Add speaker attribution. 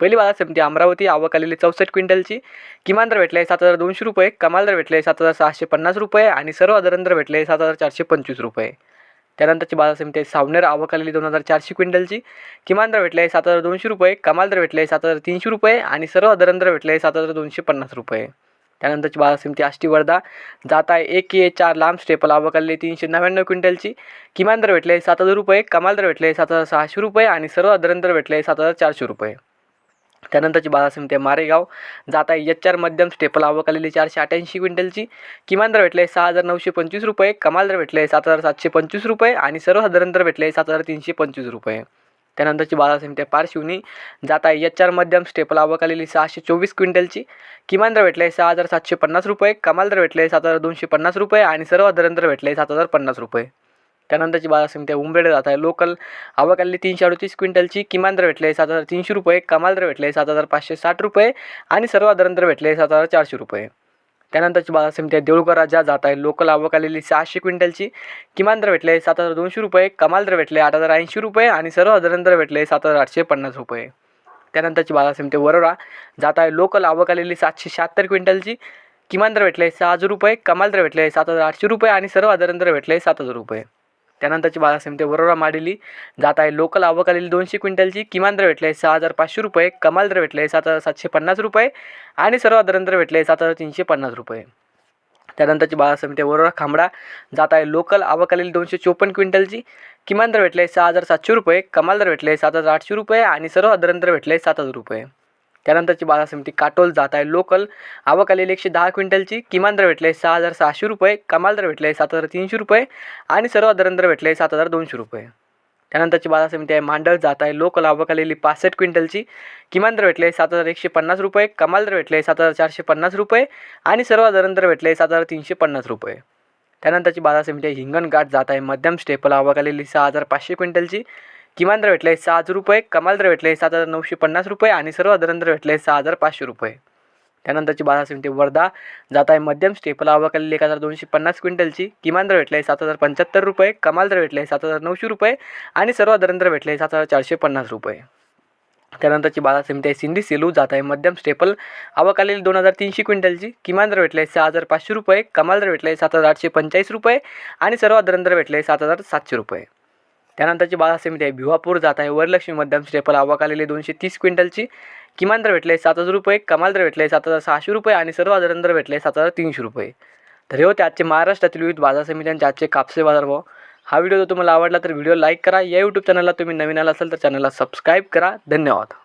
Speaker 1: पहिली बाजार समिती अमरावती आवक आलेली चौसष्ट क्विंटलची. किमान दर भेटले सात हजार दोनशे रुपये कमाल दर भेटले सात हजार सहाशे पन्नास रुपये आणि सर्वसाधारण दर भेटले सात हजार चारशे पंचवीस रुपये. त्यानंतरची बाजार समिती आहे सावनेर आवक आलेली दोन हजार चारशे क्विंटलची. किमान दर भेटले सात हजार दोनशे रुपये कमाल दर भेटले सात हजार तीनशे रुपये आणि सर्वसाधारण दर भेटले सात हजार दोनशे पन्नास रुपये. त्यानंतरची बाजार समिती आष्टी वर्धा जात आहे एक ए चार लांब स्टेपल आवक आलेली तीनशे नव्याण्णव क्विंटलची. किमान दर भेटले सात हजार रुपये कमाल दर भेटले सात हजार सहाशे रुपये आणि सर्वसाधारण दर भेटले सात हजार चारशे रुपये. त्यानंतरची बाजार समिती आहे मारेगाव. जात आहे एच आर मध्यम स्टेपल. आवक आलेली चारशे अठ्ठ्याऐंशी क्विंटलची. किमान दर भेटले सहा हजार नऊशे पंचवीस रुपये. कमाल दर भेटले सात हजार सातशे पंचवीस रुपये आणि सर्वसाधारण दर भेटले सात हजार तीनशे पंचवीस रुपये. त्यानंतरची बाजार समिती आहे पारशिवनी. जात आहे एच आर मध्यम स्टेपल. आवक आलेली सहाशे चोवीस क्विंटलची. किमान दर भेटले सहा हजार सातशे पन्नास रुपये. कमाल दर भेटले सात हजार दोनशे पन्नास रुपये आणि सर्वसाधारण दर भेटले सात हजार पन्नास रुपये. त्यानंतरची बाजार समिती आहे उंबरेड जात आहे. लोकल आवक आली तीनशे अडतीस क्विंटलची किमान दर भेटले सात हजार तीनशे रुपये. कमाल दर भेटले सात हजार पाचशे साठ रुपये. आणि सर्वसाधारण दर भेटले सात हजार चारशे रुपये. त्यानंतरची बाजार समिती आहे देऊळकर राजा जात आहे. लोकल आवक आलेली सहाशे क्विंटलची किमान दर भेटले सात हजार दोनशे रुपये. कमाल दर भेटले आठ हजार ऐंशी रुपये. आणि सर्वसाधारण दर भेटले सात हजार आठशे पन्नास रुपये. त्यानंतरची बाजार समिती वरोरा जात आहे. लोकल आवक आलेली सातशे शहात्तर क्विंटलची किमान दर भेटले सहा हजार रुपये. कमाल दर भेटले सात हजार आठशे रुपये. आणि सर्वसाधारण दर भेटले सात हजार रुपये. त्यानंतरची बाजार समिती वरोरा माडेली. जात आहे लोकल आवक आलेली दोनशे क्विंटलची. किमान दर भेटले सहा हजार पाचशे रुपये. कमाल दर भेटले सात हजार सातशे पन्नास रुपये. आणि सर्वसाधारण दर भेटले सात हजार तीनशे पन्नास रुपये. त्यानंतरची बाजार समिती वरोरा खांबडा. जात आहे लोकल आवक आलेली दोनशे चोपन्न क्विंटलची. किमान दर भेटले सहा हजार सातशे रुपये. कमाल दर भेटले सात हजार आठशे रुपये. आणि सर्वसाधारण दर भेटले सात हजार रुपये. त्यानंतरची बाजार समिती काटोल जात आहे. लोकल आवक आलेली एकशे दहा क्विंटलची किमान दर भेटले सहा हजार सहाशे रुपये कमाल दर भेटले सात हजार तीनशे रुपये आणि सर्वसाधारण दर भेटले सात हजार दोनशे रुपये. त्यानंतरची बाजार समिती आहे मांडळ जात आहे. लोकल आवक आलेली पासष्ट क्विंटलची किमान दर भेटले सात हजार एकशे पन्नास रुपये कमाल दर भेटले सात हजार चारशे पन्नास रुपये आणि सर्वसाधारण दर भेटले सात हजार तीनशे पन्नास रुपये. त्यानंतरची बाजार समिती आहे हिंगणघाट जात आहे. मध्यम स्टेपल आवक आलेली सहा हजार पाचशे क्विंटलची किमान दर भेटले सहा हजार रुपये कमाल दर भेटले सात हजार नऊशे पन्नास रुपये आणि सर्वसाधारण दर भेटले सहा हजार पाचशे रुपये. त्यानंतरची बाजार समिती वर्धा जात आहे मध्यम स्टेपल आवक एक हजार दोनशे पन्नास क्विंटलची. किमान दर भेटले सात हजार पंच्याहत्तर रुपये कमाल दर भेटले सात हजार नऊशे रुपये आणि सर्वसाधारण दर भेटले सात हजार चारशे पन्नास रुपये. त्यानंतरची बाजार समिती आहे सिंधी सेलू जात आहे मध्यम स्टेपल आवक आलेली दोन हजार तीनशे क्विंटलची. किमान दर भेटले सहा हजार पाचशे रुपये कमाल दर भेटले सात हजार आठशे पंचेचाळीस रुपये आणि सर्वसाधारण दर भेटले सात हजार सातशे रुपये. त्यानंतरची बाजार समिती आहे. भिवापूर जात आहे. वरलक्ष्मी मध्यम स्टेपल आवक आलेली दोनशे तीस क्विंटलची. किमान दर भेटले सात हजार रुपये. कमाल दर भेटले सात हजार सहाशे रुपये आणि सर्वसाधारण दर भेटले सात हजार तीनशे रुपये. तर हे होते आजचे महाराष्ट्रातील विविध बाजार समित्यांचे आजचे कापसे बाजार भाव हा व्हिडिओ जर तुम्हाला आवडला तर व्हिडिओ लाईक करा. या यूट्यूब चॅनलला तुम्ही नवीन आला असाल तर चॅनलला सबस्क्राईब करा. धन्यवाद.